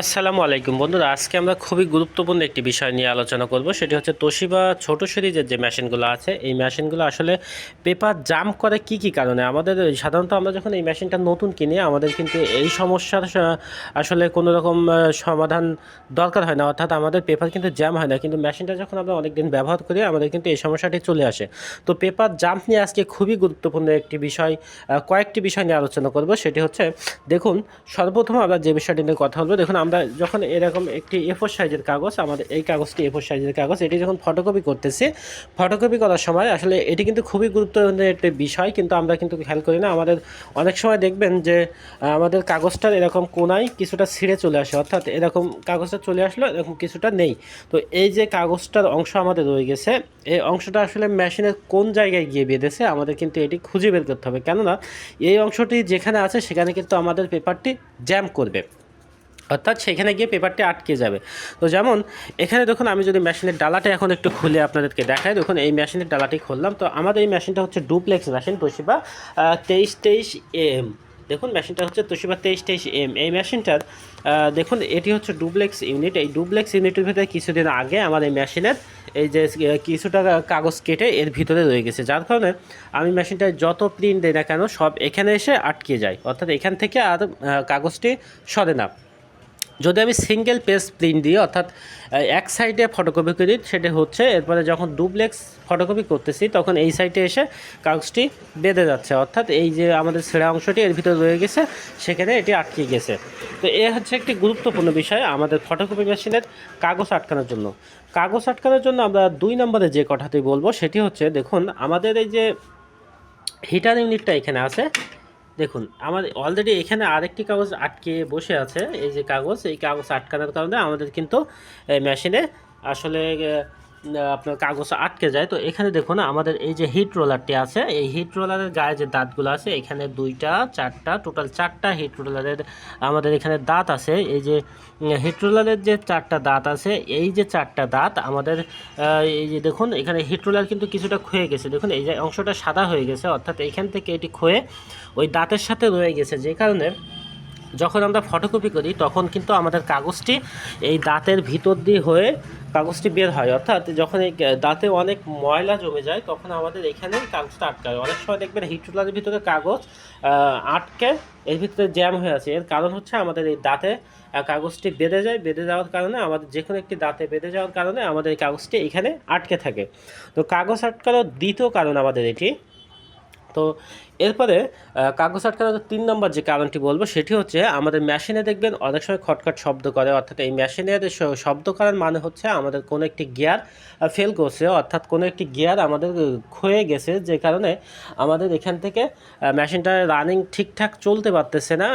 আসসালামু আলাইকুম বন্ধুরা, আজকে আমরা খুবই গুরুত্বপূর্ণ একটি বিষয় নিয়ে আলোচনা করব। সেটি হচ্ছে তোশিবা ছোট সিরিজের যে মেশিনগুলো আছে, এই মেশিনগুলো আসলে পেপার জাম করে কি কি কারণে? আমাদের সাধারণত আমরা যখন এই মেশিনটা নতুন কিনি, আমাদের কিন্তু এই সমস্যার আসলে কোনো রকম সমাধান দরকার হয় না। অর্থাৎ আমাদের পেপার কিন্তু জ্যাম হয় না। কিন্তু মেশিনটা যখন আমরা অনেক দিন ব্যবহার করি, আমাদের কিন্তু এই সমস্যাটি চলে আসে। তো পেপার জাম্প নিয়ে আজকে খুবই গুরুত্বপূর্ণ একটি বিষয় কয়েকটি বিষয় নিয়ে আলোচনা করব। সেটি হচ্ছে, দেখুন, সর্বপ্রথম আমরা যে বিষয়টি নিয়ে কথা বলব, দেখুন আমরা যখন এরকম একটি এফোর সাইজের কাগজ, আমাদের এই কাগজটি এফোর সাইজের কাগজ, এটি যখন ফটোকপি করতেছি ফটোকপি করার সময় আসলে এটি কিন্তু খুবই গুরুত্বপূর্ণ একটি বিষয়, কিন্তু আমরা কিন্তু খেয়াল করি না, আমাদের অনেক সময় দেখবেন যে আমাদের কাগজটার এরকম কোনায় কিছুটা ছিঁড়ে চলে আসে, অর্থাৎ এরকম কাগজটা চলে আসলো, এরকম কিছুটা নেই। তো এই যে কাগজটার অংশ আমাদের রয়ে গেছে, এই অংশটা আসলে মেশিনের কোন জায়গায় গিয়ে বেঁধেছে, আমাদের কিন্তু এটি খুঁজে বের করতে হবে। কেননা, এই অংশটি যেখানে আছে, সেখানে কিন্তু আমাদের পেপারটি জ্যাম করবে। অর্থাৎ সেখানে গিয়ে পেপারটি আটকে যাবে। তো যেমন, এখানে দেখুন আমি যদি মেশিনের ডালাটা এখন একটু খুলে আপনাদেরকে দেখাই। দেখুন, এই মেশিনের ডালাটি খুললাম। তো আমাদের এই মেশিনটা হচ্ছে ডুপ্লেক্স মেশিন, তোশিবা তেইশ তেইশ এম। দেখুন, মেশিনটা হচ্ছে তোশিবা তেইশ তেইশ এম। এই মেশিনটার দেখুন, এটি হচ্ছে ডুপ্লেক্স ইউনিট। এই ডুপ্লেক্স ইউনিটের ভিতরে কিছুদিন আগে আমার এই মেশিনের এই যে কিছুটা কাগজ কেটে এর ভিতরে রয়ে গেছে। যার কারণে আমি মেশিনটায় যত প্রিন্ট দেয় না কেন, সব এখানে এসে আটকে যায়। অর্থাৎ এখান থেকে আর কাগজটি সরে না। যদি আমি সিঙ্গেল পেজ প্রিন্ট দিই, অর্থাৎ এক সাইডে ফটোকপি করি সেটা হচ্ছে, এরপরে যখন ডুপ্লেক্স ফটোকপি করতেছি, তখন এই সাইডে এসে কাগজটি বেঁধে যাচ্ছে। অর্থাৎ এই যে আমাদের ছেঁড়া অংশটি এর ভিতরে রয়ে গেছে, সেখানে এটি আটকে গেছে। তো এ হচ্ছে একটি গুরুত্বপূর্ণ বিষয় আমাদের ফটোকপি মেশিনের কাগজ আটকানোর জন্য। কাগজ আটকানোর জন্য আমরা দুই নম্বরে যে কথাটি বলব, সেটি হচ্ছে, দেখুন, আমাদের এই যে হিটার ইউনিটটা এখানে আছে দেখুন, আমাদের অলরেডি এখানে আরেকটি কাগজ আটকে বসে আছে, এই যে কাগজ, এই কাগজ আটকানোর কারণে আমাদের কিন্তু মেশিনে আসলে আপনার কাগজ আটকে যায়। তো এখানে দেখুন আমাদের এই যে হিট রোলারটি আছে, এই হিট রোলারের গায়ে যে দাঁতগুলো আছে, এখানে দুইটা, চারটা টোটাল চারটা হিট রোলারের আমাদের এখানে দাঁত আছে। এই যে হিট রোলারের যে চারটা দাঁত আছে, এই যে চারটা দাঁত আমাদের এই যে দেখুন, এখানে হিট রোলার কিন্তু কিছুটা ক্ষয়ে গেছে। দেখুন, এই যে অংশটা সাদা হয়ে গেছে, অর্থাৎ এখান থেকে এটি ক্ষয়ে ওই দাঁতের সাথে রয়ে গেছে। যে কারণে যখন আমরা ফটোকপি করি, তখন কিন্তু আমাদের কাগজটি এই দাঁতের ভিতর দিয়ে হয়ে কাগজটি বের হয়। অর্থাৎ যখন এই দাঁতে অনেক ময়লা জমে যায়, তখন আমাদের এখানে কাগজটা আটকায় অনেক সময় দেখবেন হিটরোলারের ভিতরে কাগজ আটকে, এর ভিতরে জ্যাম হয়ে আছে। এর কারণ হচ্ছে আমাদের এই দাঁতে কাগজটি বেঁধে যায়। বেঁধে যাওয়ার কারণে আমাদের যে কোনো একটি দাঁতে বেঁধে যাওয়ার কারণে আমাদের এই কাগজটি এখানে আটকে থাকে। তো কাগজ আটকানোর দ্বিতীয় কারণ আমাদের এটি তো এরপরে কাগজ আটকানোর তিন নম্বর যে কারণটি বলব, সেটি হচ্ছে আমাদের মেশিনে দেখবেন অনেক সময় খটখট শব্দ করে, অর্থাৎ এই মেশিনের শব্দ করার মানে হচ্ছে আমাদের কোনো একটি গিয়ার ফেল করছে, অর্থাৎ কোনো একটি গিয়ার আমাদের ক্ষয়ে গেছে, যে কারণে আমাদের এখান থেকে মেশিনটা রানিং ঠিকঠাক চলতে পারতেছে না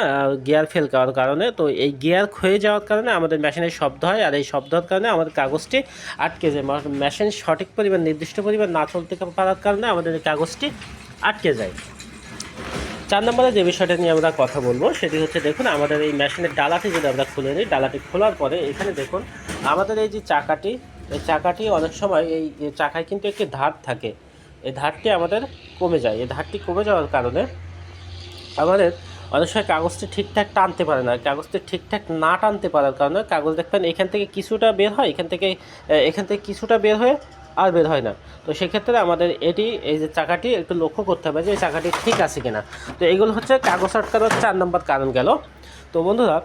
গিয়ার ফেল করার কারণে। তো এই গিয়ার ক্ষয়ে যাওয়ার কারণে আমাদের মেশিনের শব্দ হয়, আর এই শব্দ হওয়ার কারণে আমাদের কাগজটি আটকে যায়। মেশিন সঠিক পরিমাণ, নির্দিষ্ট পরিমাণ না চলতে পারার কারণে আমাদের কাগজটি আটকে যায়। চার নম্বরে যে বিষয়টা নিয়ে আমরা কথা বলব, সেটি হচ্ছে দেখুন, আমাদের এই মেশিনের ডালাটি যদি আমরা খুলে নিই, ডালাটি খোলার পরে এখানে দেখুন, আমাদের এই যে চাকাটি, এই চাকাটি অনেক সময় এই চাকায় কিন্তু একটি ধার থাকে। এই ধারটি আমাদের কমে যায়। এই ধারটি কমে যাওয়ার কারণে আমাদের অনেক সময় কাগজটি ঠিকঠাক টানতে পারে না। কাগজটি ঠিকঠাক না টানতে পারার কারণে কাগজ দেখবেন এখান থেকে কিছুটা বের হয়, এখান থেকে এখান থেকে কিছুটা বের হয়ে আর বের হয় না। তো সেক্ষেত্রে আমাদের এটি, এই যে চাকাটি একটু লক্ষ্য করতে হবে যে চাকাটি ঠিক আছে কিনা। তো এগুলো হচ্ছে কাগজ আটকানোর চার নম্বর কারণ গেল। তো বন্ধুরা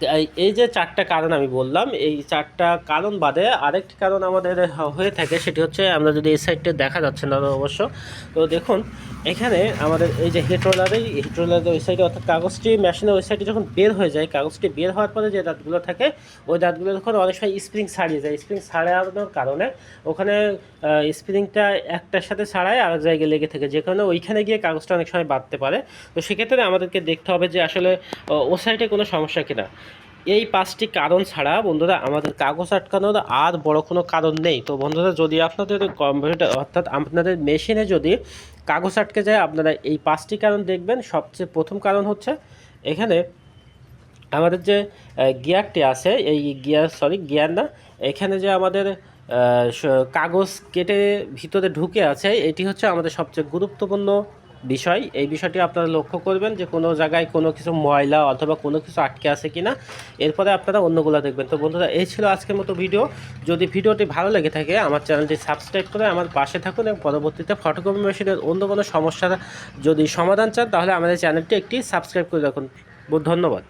এই- যে চারটা কারণ আমি বললাম, এই চারটা কারণ বাদে আরেকটি কারণ আমাদের হয়ে থাকে, সেটি হচ্ছে আমরা যদি এই সাইডটা দেখা যাচ্ছে না অবশ্য। তো দেখুন, এখানে আমাদের এই যে হেডরোলারে হেডরোলারের ওই সাইডে অর্থাৎ কাগজটি মেশিনের ওই সাইডে যখন বের হয়ে যায়, কাগজটি বের হওয়ার পরে যে দাঁতগুলো থাকে, ওই দাঁতগুলো যখন অনেক সময় স্প্রিং ছাড়িয়ে যায়। স্প্রিং ছাড়ানোর কারণে ওখানে স্প্রিংটা একটার সাথে ছাড়ায় আরেক জায়গায় লেগে থাকে, যে কারণে ওইখানে গিয়ে কাগজটা অনেক সময় বাঁধতে পারে। তো সেক্ষেত্রে আমাদেরকে দেখতে হবে যে আসলে ও সাইডে কোনো সমস্যা কিনা। এই পাঁচটি কারণ ছাড়া বন্ধুরা আমাদের কাগজ আটকানোর আর বড় কোনো কারণ নেই। তো বন্ধুরা, যদি আপনাদের কম্পিউটার অর্থাৎ আপনাদের মেশিনে যদি কাগজ আটকে যায়, আপনারা এই পাঁচটি কারণ দেখবেন। সবচেয়ে প্রথম কারণ হচ্ছে এখানে আমাদের যে গিয়ারটি আছে, এই গিয়ার, সরি, গিয়ার না, এখানে যে আমাদের কাগজ কেটে ভিতরে ঢুকে আছে, এটি হচ্ছে আমাদের সবচেয়ে গুরুত্বপূর্ণ বিষয়, এই বিষয়টি আপনারা লক্ষ্য করবেন যে কোনো জায়গায় কোনো কিছু ময়লা অথবা কোনো কিছু আটকে আছে কি না এরপরে আপনারা অন্যগুলো দেখবেন। তো বন্ধুরা, এই ছিল আজকের মতো ভিডিও। যদি ভিডিওটি ভালো লেগে থাকে, আমার চ্যানেলটি সাবস্ক্রাইব করে আমার পাশে থাকুন এবং পরবর্তীতে ফটোকপি মেশিনের অন্য কোনো সমস্যার যদি সমাধান চান, তাহলে আমাদের চ্যানেলটি একটি সাবস্ক্রাইব করে রাখুন। ধন্যবাদ।